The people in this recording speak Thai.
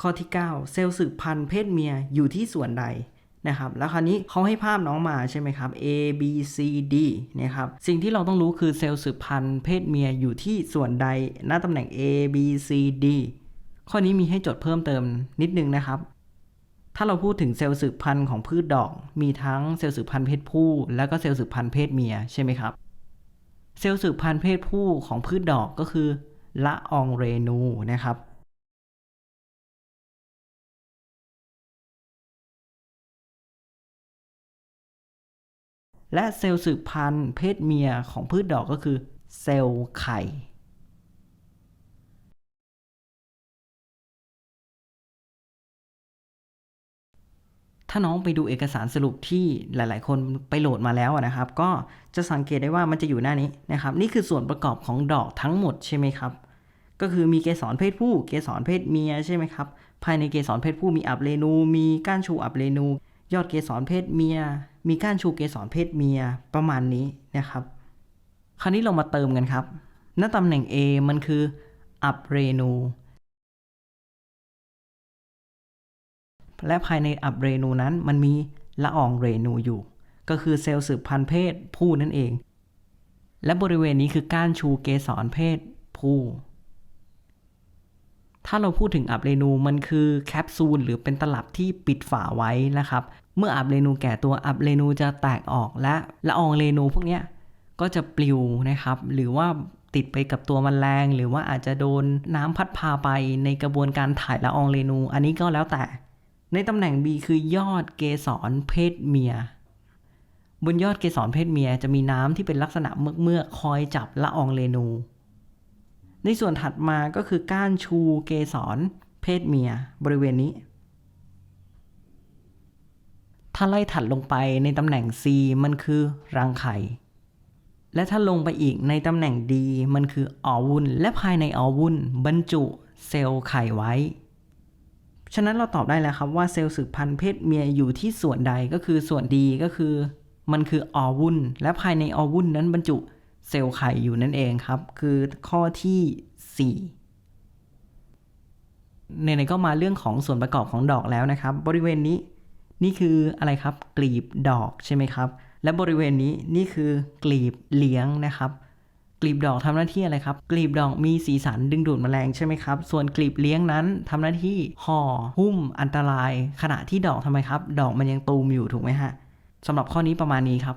ข้อที่ 9 เซลล์สืบพันธุ์เพศเมียอยู่ที่ส่วนใดนะครับแล้วคราวนี้เขาให้ภาพน้องมาใช่ไหมครับ A B C D นะครับสิ่งที่เราต้องรู้คือเซลล์สืบพันธุ์เพศเมียอยู่ที่ส่วนใดหน้าตำแหน่ง A B C D ข้อนี้มีให้จดเพิ่มเติมนิดนึงนะครับ ถ้าเราพูดถึงเซลล์สืบพันธุ์ของพืชดอก มีทั้งเซลล์สืบพันธุ์เพศผู้ และก็เซลล์สืบพันธุ์เพศเมียใช่ไหมครับ เซลล์สืบพันธุ์เพศผู้ของพืชดอกก็คือละอองเรนูนะครับ และเซลล์สืบพันธุ์เพศเมียของพืชดอกก็คือเซลล์ไข่ ถ้าน้องไปดูเอกสารสรุปที่หลาย ๆ คนไปโหลดมาแล้วนะครับ ก็จะสังเกตได้ว่ามันจะอยู่หน้านี้นะครับ นี่คือส่วนประกอบของดอกทั้งหมดใช่ไหมครับ ก็คือมีเกสรเพศผู้ เกสรเพศเมียใช่ไหมครับ ภายในเกสรเพศผู้มีอับเรนู มีก้านชูอับเรนู ยอดเกสรเพศเมีย มีก้านชูเกสรเพศเมียประมาณนี้นะครับ คราวนี้เรามาเติมกันครับหน้าตำแหน่ง A มันคืออับเรนูและภายในอับเรนูนั้นมันมีละอองเรนูอยู่ ก็คือเซลล์สืบพันธุ์เพศผู้นั่นเอง และบริเวณนี้คือก้านชูเกสรเพศผู้าเราพูดถึงอับเรนูมันคือแคปซูลหรือเป็นตลับที่ปิดฝาไว้นะครับ เมื่ออับเรนูแก่ตัวอับเรนูจะแตกออกและละอองเรนูพวกนี้ก็จะปลิวนะครับ หรือว่าติดไปกับตัวมแมลงหรือว่าอาจจะโดนน้ำพัดพาไปในกระบวนการถ่ายละอองเรนู อันนี้ก็แล้วแต่ ในตำแหน่ง B คือยอดเกสรเพศเมีย บนยอดเกสรเพศเมียจะมีน้ำที่เป็นลักษณะเมือกเมือกๆคอยจับละอองเรนู ในส่วนถัดมาก็คือก้านชูเกสรเพศเมียบริเวณนี้ ถ้าไล่ถัดลงไปในตำแหน่ง C มันคือรังไข่ และถ้าลงไปอีกในตำแหน่ง D มันคือออวุ้นและภายในออวุ้นบรรจุเซลล์ไข่ไว้ ฉะนั้นเราตอบได้แล้วครับว่าเซลล์สืบพันธุ์เพศเมียอยู่ที่ส่วนใดก็คือส่วนดีก็คือ มันคือออวุ้นและภายในออวุ้นนั้นบรรจุ เซลล์ไข่อยู่นั่นเองครับ คือข้อที่ 4ในๆก็มาเรื่องของส่วนประกอบของดอกแล้วนะครับ บริเวณนี้นี่คืออะไรครับกลีบดอกใช่ไหมครับ และบริเวณนี้นี่คือกลีบเลี้ยงนะครับ กลีบดอกทำหน้าที่อะไรครับ กลีบดอกมีสีสันดึงดูดแมลงใช่ไหมครับ ส่วนกลีบเลี้ยงนั้นทำหน้าที่ห่อหุ้มอันตราย ขณะที่ดอกทำไมครับ ดอกมันยังตูมอยู่ถูกไหมฮะสำหรับข้อนี้ประมาณนี้ครับ